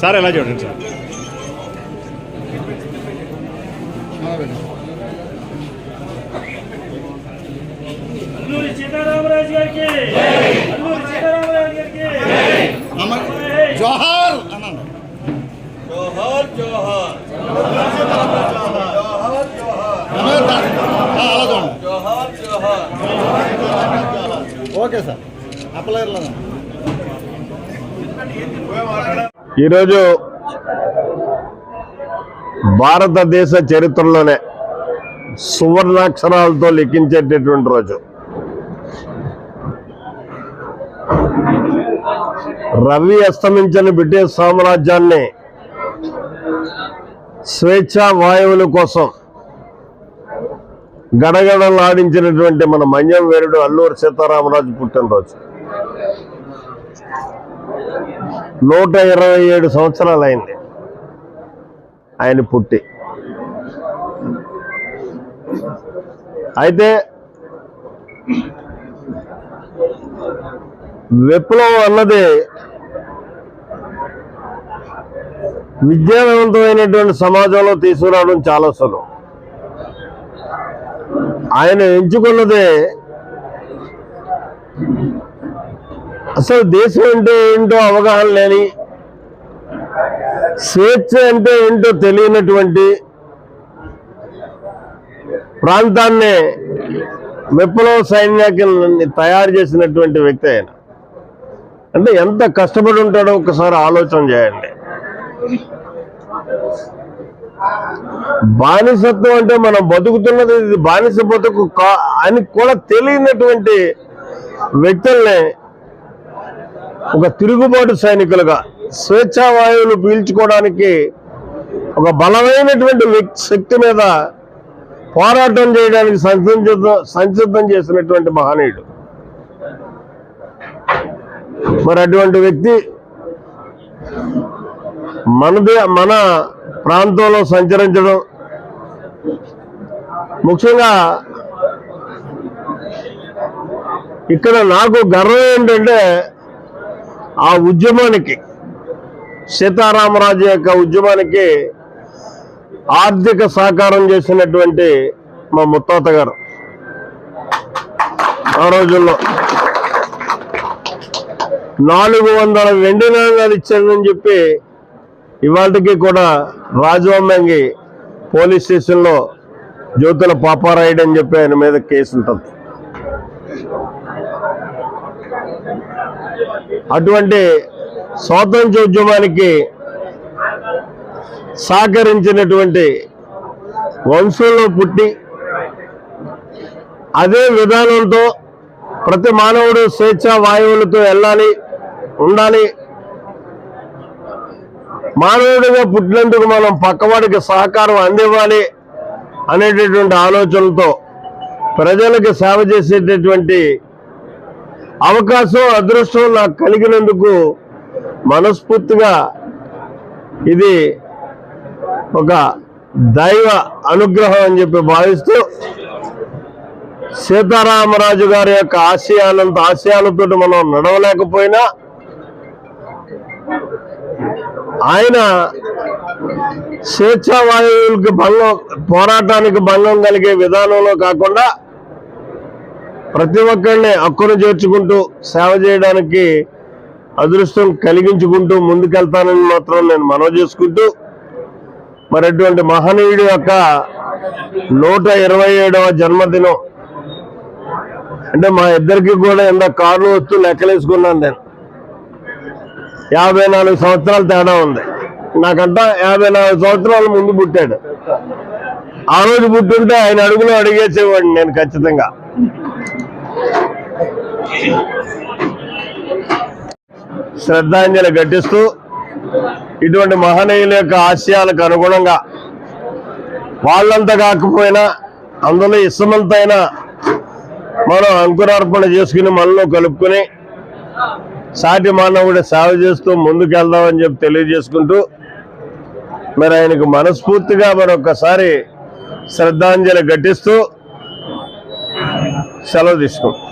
Sir ఎలా చూడండి sir? Sitaramaraju గారికి. అల్లూరి సీతారామరాజు గారికి. జోహార్ అన్నాను. జోహార్ జోహార్. అలా చూడండి. Okay sir. ఈరోజు భారతదేశ చరిత్రలోనే సువర్ణాక్షరాలతో లిఖించేటటువంటి రోజు. రవి అస్తమించని బ్రిటిష్ సామ్రాజ్యాన్ని స్వేచ్ఛా వాయువుల కోసం గడగడలాడించినటువంటి మన మన్యం వేరుడు అల్లూరు సీతారామరాజు పుట్టినరోజు. నూట ఇరవై ఏడు సంవత్సరాలు అయింది ఆయన పుట్టి. అయితే విప్లవం అన్నది విద్యావంతమైనటువంటి సమాజంలో తీసుకురావడం చాలా సులభం ఆయన ఎంచుకున్నదే అసలు దేశం అంటే ఏంటో అవగాహన లేని స్వేచ్ఛ అంటే ఏంటో తెలియనటువంటి ప్రాంతాన్ని విప్లవ సైన్యాన్ని తయారు చేసినటువంటి వ్యక్తి ఆయన. అంటే ఎంత కష్టపడి ఉంటాడో ఒకసారి ఆలోచన చేయండి. బానిసత్వం అంటే మనం బతుకుతున్నది ఇది బానిస బతుకు కా- అని కూడా తెలియనటువంటి వ్యక్తుల్ని ఒక తిరుగుబాటు సైనికులుగా స్వేచ్ఛా వాయువులు పీల్చుకోవడానికి ఒక బలమైనటువంటి శక్తి మీద పోరాటం చేయడానికి సంసిద్ధం సంసిద్ధం చేసినటువంటి మహనీయుడు. మరి అటువంటి వ్యక్తి మనదే మన ప్రాంతంలో సంచరించడం. ముఖ్యంగా ఇక్కడ నాకు గర్వం ఏంటంటే ఆ ఉద్యమానికి సీతారామరాజు యొక్క ఉద్యమానికి ఆర్థిక సహకారం చేసినటువంటి మా ముత్తాత గారు. ఆ రోజుల్లో నాలుగు వందల వెండి నాణాలు ఇచ్చారని చెప్పి ఇవాళకి కూడా రాజవమ్మంగి పోలీస్ స్టేషన్లో జ్యోతుల పాపారాయుడు అని చెప్పి ఆయన మీద కేసు ఉంటుంది. అటువంటి స్వాతంత్ర ఉద్యమానికి సహకరించినటువంటి వంశంలో పుట్టి అదే విధానంతో ప్రతి మానవుడు స్వేచ్ఛ వాయువులతో వెళ్ళాలి ఉండాలి మానవుడిగా పుట్టినందుకు మనం పక్కవాడికి సహకారం అందివ్వాలి అనేటటువంటి ఆలోచనలతో ప్రజలకు సేవ చేసేటటువంటి అవకాశం అదృష్టం నాకు కలిగినందుకు మనస్ఫూర్తిగా ఇది ఒక దైవ అనుగ్రహం అని చెప్పి భావిస్తూ సీతారామరాజు గారి యొక్క ఆశయాలంత ఆశయాలతో మనం నడవలేకపోయినా ఆయన స్వేచ్ఛావాయువులకి భంగం పోరాటానికి భంగం కలిగే విధానంలో కాకుండా ప్రతి ఒక్కరిని హక్కును చేర్చుకుంటూ సేవ చేయడానికి అదృష్టం కలిగించుకుంటూ ముందుకెళ్తానని మాత్రం నేను మనవి చేసుకుంటూ మరి అటువంటి మహనీయుడి యొక్క నూట ఇరవై ఏడవ జన్మదినం. అంటే మా ఇద్దరికి కూడా ఎంత కార్లు వస్తూ లెక్కలేసుకున్నాను నేను. యాభై నాలుగు సంవత్సరాల తేడా ఉంది. నాకంట యాభై నాలుగు సంవత్సరాల ముందు పుట్టాడు. ఆ రోజు పుట్టుంటే ఆయన అడుగులో అడిగేసేవాడిని నేను ఖచ్చితంగా. శ్రద్ధాంజలి ఘటిస్తూ ఇటువంటి మహనీయుల యొక్క ఆశయాలకు అనుగుణంగా వాళ్ళంతా కాకపోయినా అందులో ఇష్టమంతైనా మనం అంకురార్పణ చేసుకుని మనలో కలుపుకొని సాటి మానవుడు సేవ చేస్తూ ముందుకెళ్దామని చెప్పి తెలియజేసుకుంటూ మరి ఆయనకు మనస్ఫూర్తిగా మరొకసారి శ్రద్ధాంజలి ఘటిస్తూ సెలవు తీసుకుంటాం